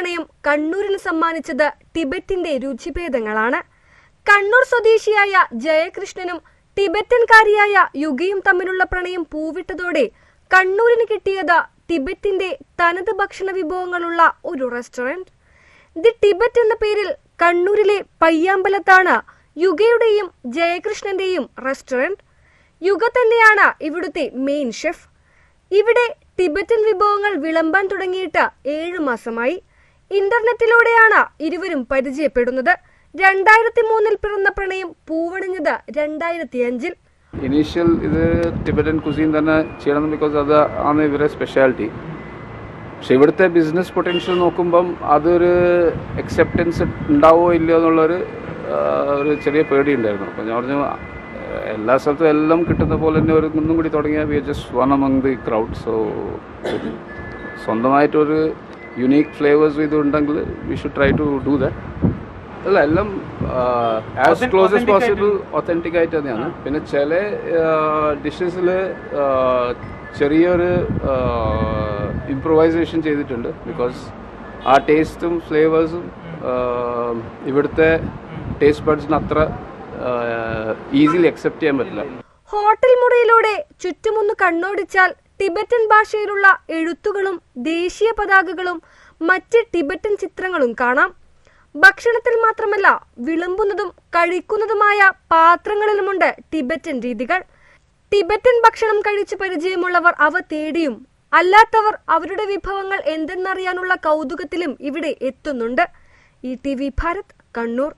പ്രണയം കണ്ണൂരിന് സമ്മാനിച്ചത് ടിബറ്റിന്റെ രുചിഭേദങ്ങളാണ്. കണ്ണൂർ സ്വദേശിയായ ജയകൃഷ്ണനും ടിബറ്റൻകാരിയായ യുഗയും തമ്മിലുള്ള പ്രണയം പൂവിട്ടതോടെ കണ്ണൂരിന് കിട്ടിയത് ടിബറ്റിന്റെ തനത് ഭക്ഷണ വിഭവങ്ങളുള്ള ഒരു റെസ്റ്റോറന്റ് ദി ടിബറ്റ് എന്ന പേരിൽ കണ്ണൂരിലെ പയ്യാമ്പലത്താണ് യുഗയുടെയും ജയകൃഷ്ണന്റെയും റെസ്റ്റോറന്റ് യുഗ തന്നെയാണ് ഇവിടുത്തെ മെയിൻ ഷെഫ്. ഇവിടെ ടിബറ്റൻ വിഭവങ്ങൾ വിളമ്പാൻ തുടങ്ങിയിട്ട് ഏഴു മാസമായി. ഇന്റർനെറ്റിലൂടെയാണ് ഇരുവരും പരിചയപ്പെടുന്നത്. രണ്ടായിരത്തി മൂന്നിൽ പിറന്ന പ്രണയം പൂവണിഞ്ഞത് രണ്ടായിരത്തി അഞ്ചിൽ ഇനീഷ്യൽ ഇത് ടിബറ്റൻ കുസീൻ തന്നെ ചെയ്യണം ബിക്കോസ് അത് ആണ് ഇവരെ സ്പെഷ്യാലിറ്റി പക്ഷെ ഇവിടുത്തെ ബിസിനസ് പൊട്ടൻഷ്യൽ നോക്കുമ്പം അതൊരു അക്സെപ്റ്റൻസ് ഉണ്ടാവോ ഇല്ലയോ എന്നുള്ളൊരു ഒരു ചെറിയ പേടി ഉണ്ടായിരുന്നു. അപ്പം ഞാൻ പറഞ്ഞു എല്ലാ സ്ഥലത്തും എല്ലാം കിട്ടുന്ന പോലെ തന്നെ ഒരു ഒന്നും കൂടി തുടങ്ങിയ we just one among the crowd so സ്വന്തമായിട്ടൊരു യുണീക്ക് ഫ്ലേവേഴ്സ് ഇത് ഉണ്ടെങ്കിൽ we should try to do that അല്ല എല്ലാം as close as possible authentic ആയിട്ട്. തന്നെയാണ്. പിന്നെ ചില ഡിഷസിൽ ചെറിയൊരു ഇംപ്രൂവൈസേഷൻ ചെയ്തിട്ടുണ്ട്. ബിക്കോസ് ആ ടേസ്റ്റും ഫ്ലേവേഴ്സും ഇവിടുത്തെ ടേസ്റ്റ് ബഡ്സിന് അത്ര ഈസിലി അക്സെപ്റ്റ് ചെയ്യാൻ പറ്റില്ല. ഹോട്ടൽ മുറിയിലൂടെ ചുറ്റുമൊന്ന് കണ്ണോടിച്ചാൽ ടിബറ്റൻ ഭാഷയിലുള്ള എഴുത്തുകളും ദേശീയ പതാകകളും മറ്റ് ടിബറ്റൻ ചിത്രങ്ങളും കാണാം. ഭക്ഷണത്തിൽ മാത്രമല്ല വിളമ്പുന്നതും കഴിക്കുന്നതുമായ പാത്രങ്ങളിലുമുണ്ട് ടിബറ്റൻ രീതികൾ. ടിബറ്റൻ ഭക്ഷണം കഴിച്ച് പരിചയമുള്ളവർ അവ തേടിയും അല്ലാത്തവർ അവരുടെ വിഭവങ്ങൾ എന്തെന്നറിയാനുള്ള കൗതുകത്തിലും ഇവിടെ എത്തുന്നുണ്ട്. E T V Bharat Kannur.